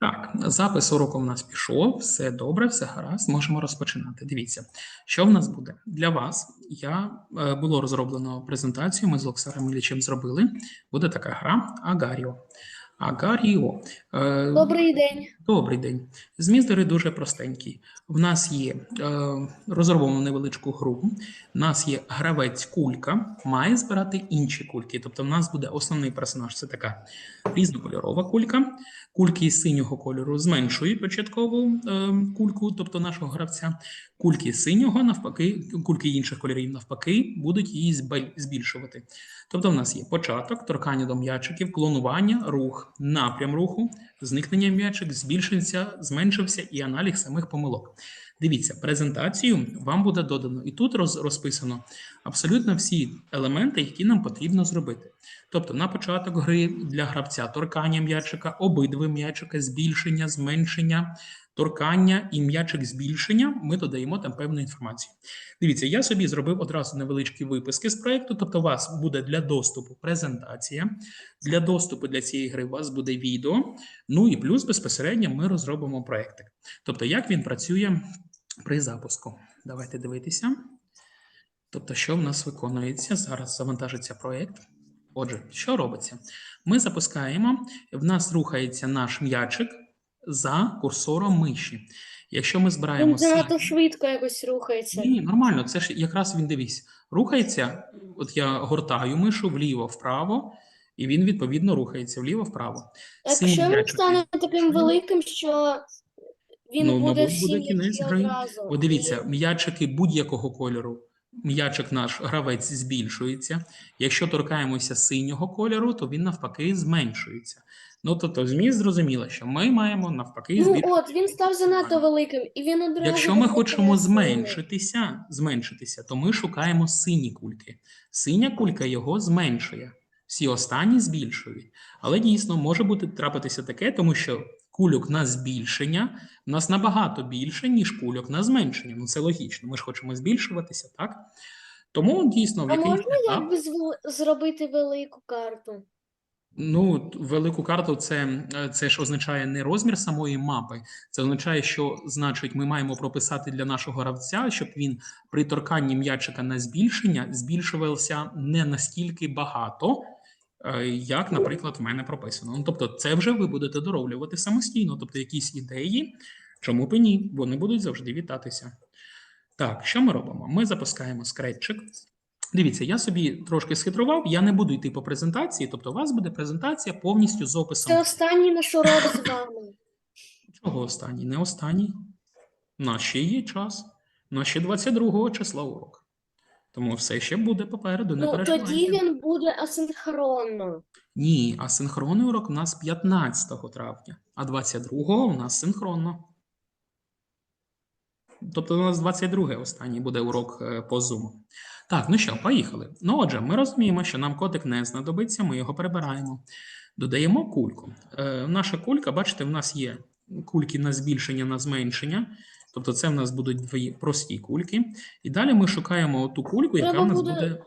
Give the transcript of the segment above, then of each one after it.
Так, запис уроку в нас пішов, все добре, все гаразд, можемо розпочинати. Дивіться, що в нас буде для вас. Я е, було розроблено презентацію. Ми з Олексаром Іллічем зробили. Буде така гра Агаріо. Агаріо. Е, Добрий день. Добрий день. Зміст гри дуже простенький. В нас є е, розроблено невеличку гру. У нас є гравець кулька, має збирати інші кульки. Тобто, в нас буде основний персонаж це така різнокольорова кулька. Кульки із синього кольору зменшують початкову е, кульку, тобто нашого гравця. Кульки синього, навпаки, кульки інших кольорів, навпаки, будуть її збільшувати. Тобто, в нас є початок, торкання до м'ячиків, клонування, рух, напрям руху, зникнення м'ячик, збільшився, зменшився і аналіз самих помилок. Дивіться, презентацію вам буде додано, і тут роз, розписано абсолютно всі елементи, які нам потрібно зробити. Тобто на початок гри для гравця торкання м'ячика, обидви м'ячика, збільшення, зменшення, торкання і м'ячик збільшення. Ми додаємо там певну інформацію. Дивіться, я собі зробив одразу невеличкі виписки з проекту. Тобто, у вас буде для доступу презентація, для доступу для цієї гри у вас буде відео. Ну і плюс безпосередньо ми розробимо проектик. Тобто, як він працює при запуску. Давайте дивитися. Тобто, що в нас виконується? Зараз завантажиться проект. Отже, що робиться? Ми запускаємо, в нас рухається наш м'ячик за курсором миші. Якщо ми збираємо Він занадто швидко якось рухається. ні, нормально, це ж якраз він дивись. Рухається, от я гортаю мишу вліво-вправо, і він відповідно рухається вліво-вправо. Синій Якщо він стане таким великим, що він Ну, буде мабуть, всі буде кінець гри. одразу. От дивіться, м'ячики будь-якого кольору. М'ячик наш гравець збільшується. Якщо торкаємося синього кольору, то він навпаки зменшується. Ну тобто, зміст зрозуміло, що ми маємо навпаки Ну от, він став занадто великим, і він одразу... Якщо ми хочемо зменшитися, зменшитися, то ми шукаємо сині кульки. Синя кулька його зменшує. Всі останні збільшують. Але дійсно може бути трапитися таке, тому що кульок на збільшення в нас набагато більше, ніж кульок на зменшення. Ну це логічно. Ми ж хочемо збільшуватися, так? Тому дійсно в А якийсь можна етап, якби звел- зробити велику карту? Ну, велику карту це, це ж означає не розмір самої мапи, це означає, що значить, ми маємо прописати для нашого гравця, щоб він при торканні м'ячика на збільшення збільшувався не настільки багато, як, наприклад, в мене прописано. Ну, тобто, це вже ви будете дороблювати самостійно. Тобто, якісь ідеї, чому б і ні, вони будуть завжди вітатися. Так, що ми робимо? Ми запускаємо скретчик. Дивіться, я собі трошки схитрував, я не буду йти по презентації, тобто у вас буде презентація повністю з описом. Це останній наш урок з вами. Чого останній? Не останній. У нас ще є час. У нас ще 22 числа урок. Тому все ще буде попереду, не Ну, переживайте. тоді він буде асинхронно. Ні, а синхронний урок у нас 15 травня, а 22 у нас синхронно. Тобто у нас 22 останній буде урок е, по Zoom. Так, ну що, поїхали. Ну, отже, ми розуміємо, що нам котик не знадобиться, ми його перебираємо. Додаємо кульку. Е, наша кулька, бачите, в нас є кульки на збільшення, на зменшення. Тобто це в нас будуть дві прості кульки. І далі ми шукаємо ту кульку, яка Треба в нас буде буде.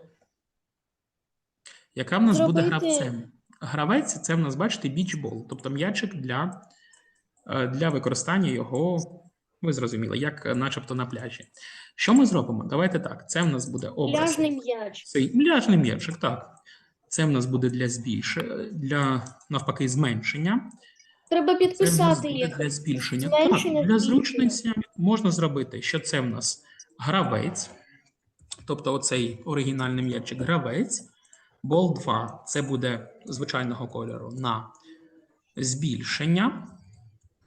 Яка в нас буде гравцем? Гравець це в нас, бачите, бічбол, тобто м'ячик для, е, для використання його, ви зрозуміли, як е, начебто на пляжі. Що ми зробимо? Давайте так. Це в нас буде образ. пляжний м'яч. Цей пляжний м'ячик, так. Це в нас буде для збільшення, для навпаки зменшення. Треба підписати їх. для збільшення. Зменшення, так, для зручності можна зробити, що це в нас гравець, тобто оцей оригінальний м'ячик гравець. Бол 2 це буде звичайного кольору на збільшення,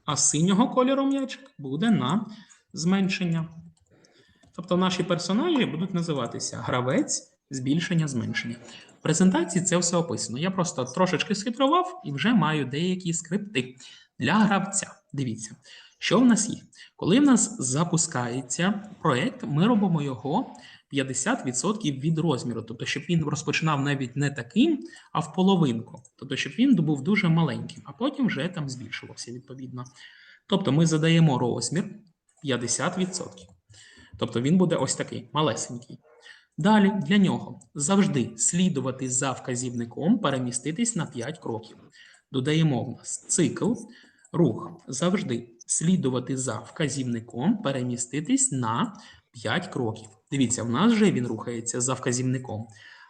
а синього кольору м'ячик буде на зменшення. Тобто наші персонажі будуть називатися гравець, збільшення, зменшення. Презентації це все описано. Я просто трошечки схитрував і вже маю деякі скрипти для гравця. Дивіться, що в нас є. Коли в нас запускається проект, ми робимо його 50% від розміру, тобто, щоб він розпочинав навіть не таким, а в половинку. Тобто, щоб він був дуже маленьким, а потім вже там збільшувався відповідно. Тобто, ми задаємо розмір 50%. Тобто він буде ось такий малесенький. Далі для нього завжди слідувати за вказівником, переміститись на 5 кроків. Додаємо в нас цикл. рух завжди слідувати за вказівником, переміститись на 5 кроків. Дивіться, в нас вже він рухається за вказівником.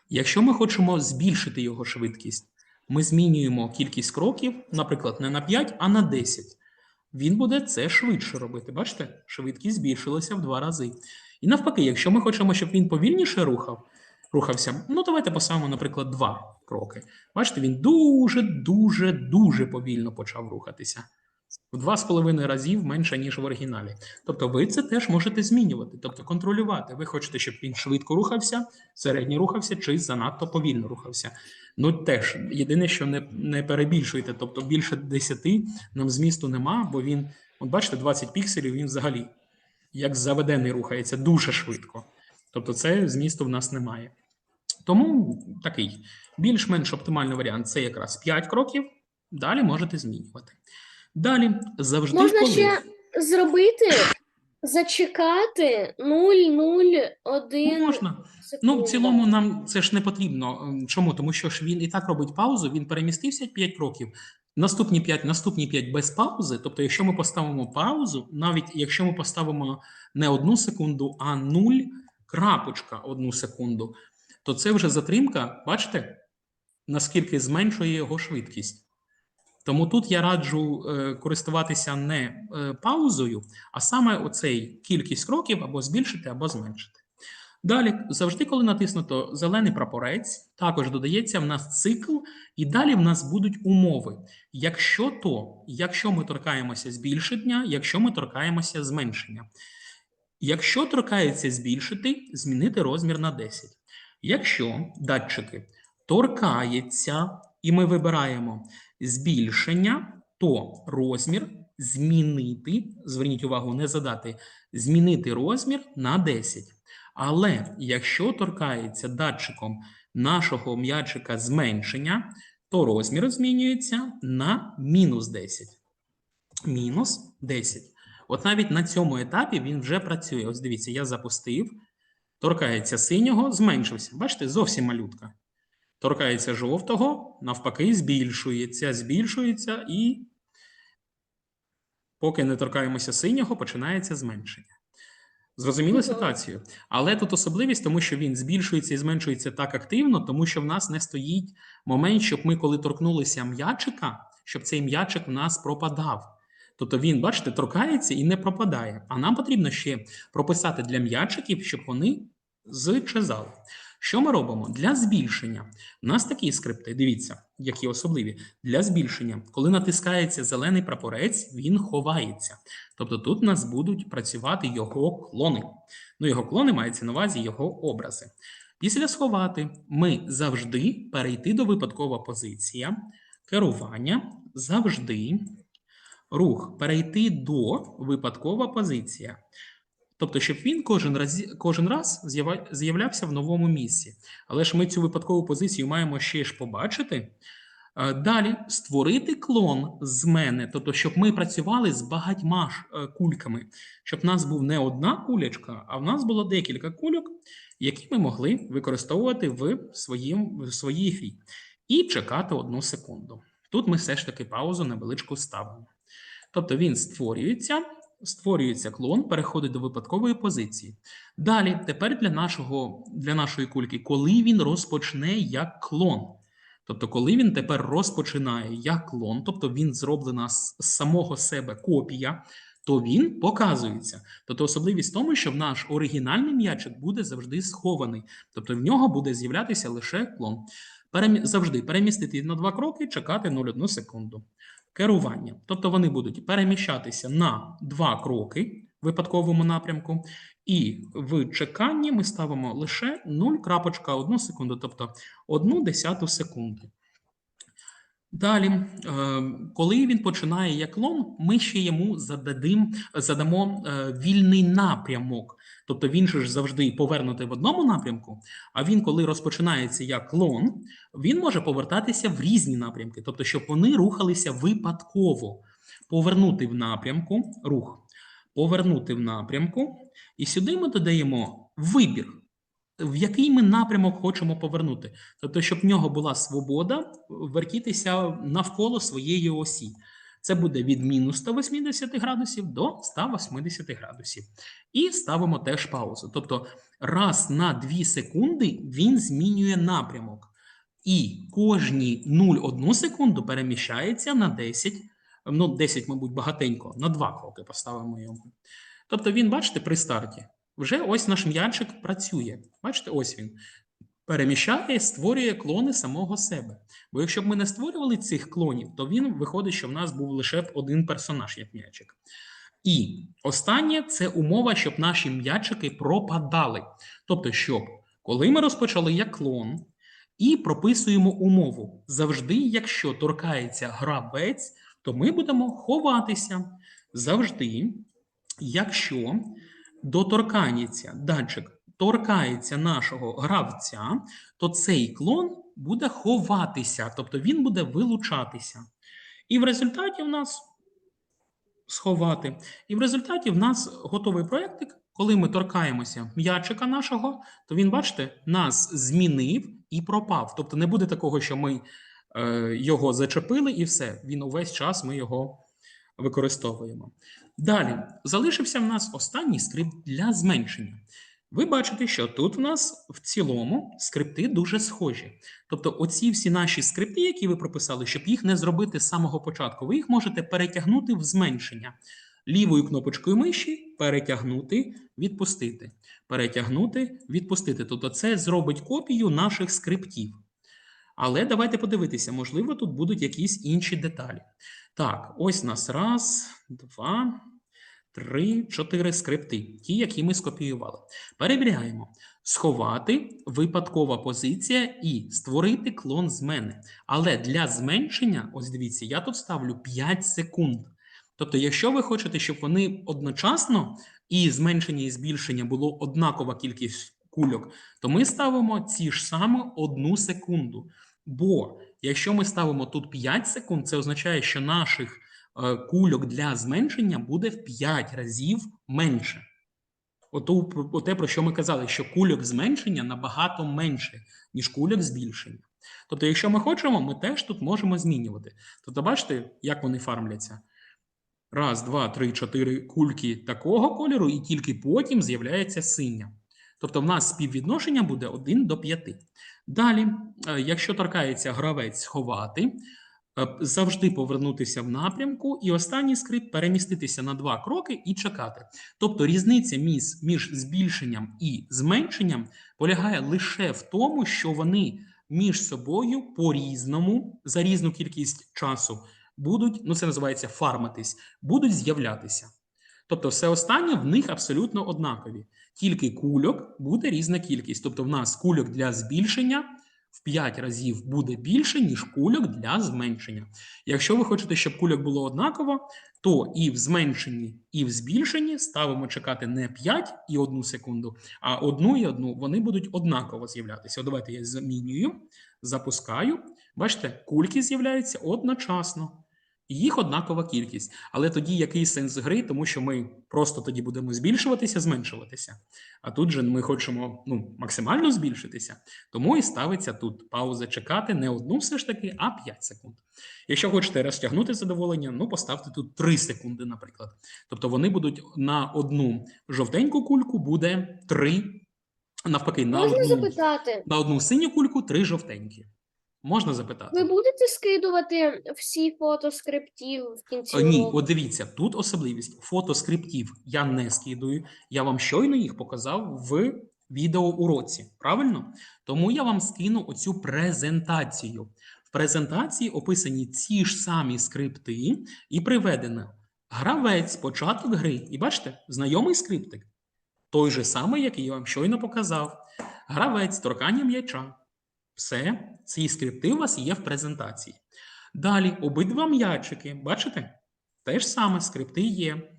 Якщо ми хочемо збільшити його швидкість, ми змінюємо кількість кроків, наприклад, не на 5, а на 10. Він буде це швидше робити. Бачите, швидкість збільшилася в два рази. І навпаки, якщо ми хочемо, щоб він повільніше рухав, рухався, ну давайте поставимо, наприклад, два кроки. Бачите, він дуже, дуже, дуже повільно почав рухатися. В два з половиною разів менше, ніж в оригіналі. Тобто ви це теж можете змінювати, тобто контролювати. Ви хочете, щоб він швидко рухався, середньо рухався чи занадто повільно рухався. Ну теж єдине, що не, не перебільшуйте, тобто більше 10 нам змісту нема, бо він, от бачите, 20 пікселів, він взагалі як заведений рухається дуже швидко. Тобто, це змісту в нас немає. Тому такий більш-менш оптимальний варіант це якраз 5 кроків. Далі можете змінювати. Далі завжди Можна коли... ще зробити, зачекати 0,01 Ну, можна. секунда. Ну, в цілому нам це ж не потрібно. Ем, Чому? Тому що ж він і так робить паузу, він перемістився 5 кроків. Наступні 5, наступні 5 без паузи. Тобто, якщо ми поставимо паузу, навіть якщо ми поставимо не одну секунду, а 0, крапочка одну секунду, то це вже затримка, бачите, наскільки зменшує його швидкість. Тому тут я раджу е, користуватися не е, паузою, а саме оцей кількість кроків або збільшити, або зменшити. Далі, завжди, коли натиснуто зелений прапорець, також додається в нас цикл, і далі в нас будуть умови. Якщо то, якщо ми торкаємося збільшення, якщо ми торкаємося зменшення. Якщо торкається збільшити, змінити розмір на 10. Якщо датчики торкається, і ми вибираємо збільшення, то розмір змінити, зверніть увагу, не задати, змінити розмір на 10. Але якщо торкається датчиком нашого м'ячика зменшення, то розмір змінюється на мінус 10. Мінус 10. От навіть на цьому етапі він вже працює. Ось дивіться, я запустив, торкається синього, зменшився. Бачите, зовсім малютка. Торкається жовтого, навпаки, збільшується, збільшується, і поки не торкаємося синього, починається зменшення. Зрозуміли Мгм. ситуацію? Але тут особливість, тому що він збільшується і зменшується так активно, тому що в нас не стоїть момент, щоб ми, коли торкнулися м'ячика, щоб цей м'ячик в нас пропадав. Тобто він, бачите, торкається і не пропадає. А нам потрібно ще прописати для м'ячиків, щоб вони зчезали. Що ми робимо? Для збільшення. У нас такі скрипти, дивіться, які особливі. Для збільшення, коли натискається зелений прапорець, він ховається. Тобто тут у нас будуть працювати його клони. Ну, його клони мається на увазі його образи. Після сховати ми завжди перейти до випадкова позиція, керування, завжди, рух, перейти до випадкова позиція. Тобто, щоб він кожен раз, кожен раз з'являвся в новому місці. Але ж ми цю випадкову позицію маємо ще ж побачити. Е, Далі створити клон з мене, тобто, щоб ми працювали з багатьма е, кульками, щоб в нас був не одна кулячка, а в нас було декілька кульок, які ми могли використовувати в, своїм, в своїй грі. І чекати одну секунду. Тут ми все ж таки паузу невеличку ставимо. Тобто він створюється, створюється клон, переходить до випадкової позиції. Далі, тепер для, нашого, для нашої кульки, коли він розпочне як клон. Тобто, коли він тепер розпочинає як клон, тобто він зроблена з самого себе копія, то він показується. Тобто особливість в тому, що наш оригінальний м'ячик буде завжди схований, тобто в нього буде з'являтися лише клон. Перемі... Завжди перемістити на два кроки, чекати 0,1 секунду. Керування. Тобто вони будуть переміщатися на два кроки в випадковому напрямку, і в чеканні ми ставимо лише 0,1 секунду, тобто 1 десяту секунди. Далі, е, коли він починає як лом, ми ще йому зададим, задамо е, вільний напрямок. Тобто він же ж завжди повернутий в одному напрямку, а він, коли розпочинається як клон, він може повертатися в різні напрямки, тобто, щоб вони рухалися випадково. Повернути в напрямку, рух, повернути в напрямку, і сюди ми додаємо вибір, в який ми напрямок хочемо повернути. Тобто, щоб в нього була свобода вертітися навколо своєї осі. Це буде від мінус 180 градусів до 180 градусів. І ставимо теж паузу. Тобто раз на 2 секунди він змінює напрямок. І кожні 0,1 секунду переміщається на 10, ну 10, мабуть, багатенько, на 2 кроки поставимо йому. Тобто він, бачите, при старті, вже ось наш м'ячик працює. Бачите, ось він. Переміщає, створює клони самого себе. Бо якщо б ми не створювали цих клонів, то він виходить, що в нас був лише один персонаж, як м'ячик. І останнє це умова, щоб наші м'ячики пропадали. Тобто, щоб коли ми розпочали як клон і прописуємо умову, завжди, якщо торкається гравець, то ми будемо ховатися. Завжди, якщо доторкається датчик торкається нашого гравця, то цей клон буде ховатися, тобто він буде вилучатися. І в результаті в нас сховати. І в результаті в нас готовий проєктик. Коли ми торкаємося м'ячика нашого, то він, бачите, нас змінив і пропав. Тобто не буде такого, що ми е, його зачепили і все. Він увесь час ми його використовуємо. Далі залишився в нас останній скрипт для зменшення. Ви бачите, що тут в нас в цілому скрипти дуже схожі. Тобто, оці всі наші скрипти, які ви прописали, щоб їх не зробити з самого початку, ви їх можете перетягнути в зменшення. Лівою кнопочкою миші перетягнути, відпустити. Перетягнути, відпустити. Тобто, це зробить копію наших скриптів. Але давайте подивитися, можливо, тут будуть якісь інші деталі. Так, ось у нас раз, два, три, чотири скрипти, ті, які ми скопіювали. Перевіряємо. Сховати випадкова позиція і створити клон з мене. Але для зменшення, ось дивіться, я тут ставлю 5 секунд. Тобто, якщо ви хочете, щоб вони одночасно і зменшення і збільшення було однакова кількість кульок, то ми ставимо ці ж саме одну секунду. Бо якщо ми ставимо тут 5 секунд, це означає, що наших кульок для зменшення буде в 5 разів менше. Ото, оте, про що ми казали, що кульок зменшення набагато менше, ніж кульок збільшення. Тобто, якщо ми хочемо, ми теж тут можемо змінювати. Тобто, бачите, як вони фармляться? Раз, два, три, чотири кульки такого кольору, і тільки потім з'являється синя. Тобто, в нас співвідношення буде 1 до 5. Далі, е, якщо торкається гравець сховати, е, завжди повернутися в напрямку, і останній скрипт переміститися на два кроки і чекати. Тобто різниця між, збільшенням і зменшенням полягає лише в тому, що вони між собою по-різному за різну кількість часу будуть, ну це називається фармитись, будуть з'являтися. Тобто, все останнє в них абсолютно однакові. Тільки кульок буде різна кількість. Тобто, в нас кульок для збільшення в 5 разів буде більше, ніж кульок для зменшення. Якщо ви хочете, щоб кульок було однаково, то і в зменшенні, і в збільшенні ставимо чекати не 5 і 1 секунду, а 1 і 1. Вони будуть однаково з'являтися. Давайте я замінюю, запускаю. Бачите, кульки з'являються одночасно. І Їх однакова кількість. Але тоді який сенс гри, тому що ми просто тоді будемо збільшуватися, зменшуватися. А тут же ми хочемо ну, максимально збільшитися, тому і ставиться тут пауза чекати не одну все ж таки, а 5 секунд. Якщо хочете розтягнути задоволення, ну поставте тут 3 секунди, наприклад. Тобто вони будуть на одну жовтеньку кульку буде 3, навпаки, на Можна одну, запитати, на одну синю кульку 3 жовтенькі. Можна запитати? ви будете скидувати всі фото скриптів в кінці Е, Ні, от дивіться, тут особливість. Фото скриптів я не скидую. Я вам щойно їх показав в відеоуроці. Правильно? Тому я вам скину оцю презентацію. В презентації описані ці ж самі скрипти і приведено гравець, початок гри. І бачите, знайомий скриптик. Той же самий, який я вам щойно показав. Гравець, торкання м'яча. Все, ці скрипти у вас є в презентації. Далі обидва м'ячики, бачите? Те ж саме скрипти є.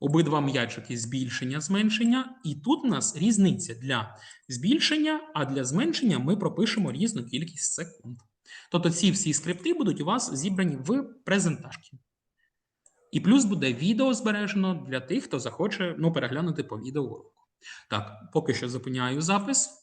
Обидва м'ячики збільшення, зменшення. І тут у нас різниця для збільшення, а для зменшення ми пропишемо різну кількість секунд. Тобто ці всі скрипти будуть у вас зібрані в презентажці. І плюс буде відео збережено для тих, хто захоче ну, переглянути по відео уроку. Так, поки що зупиняю запис.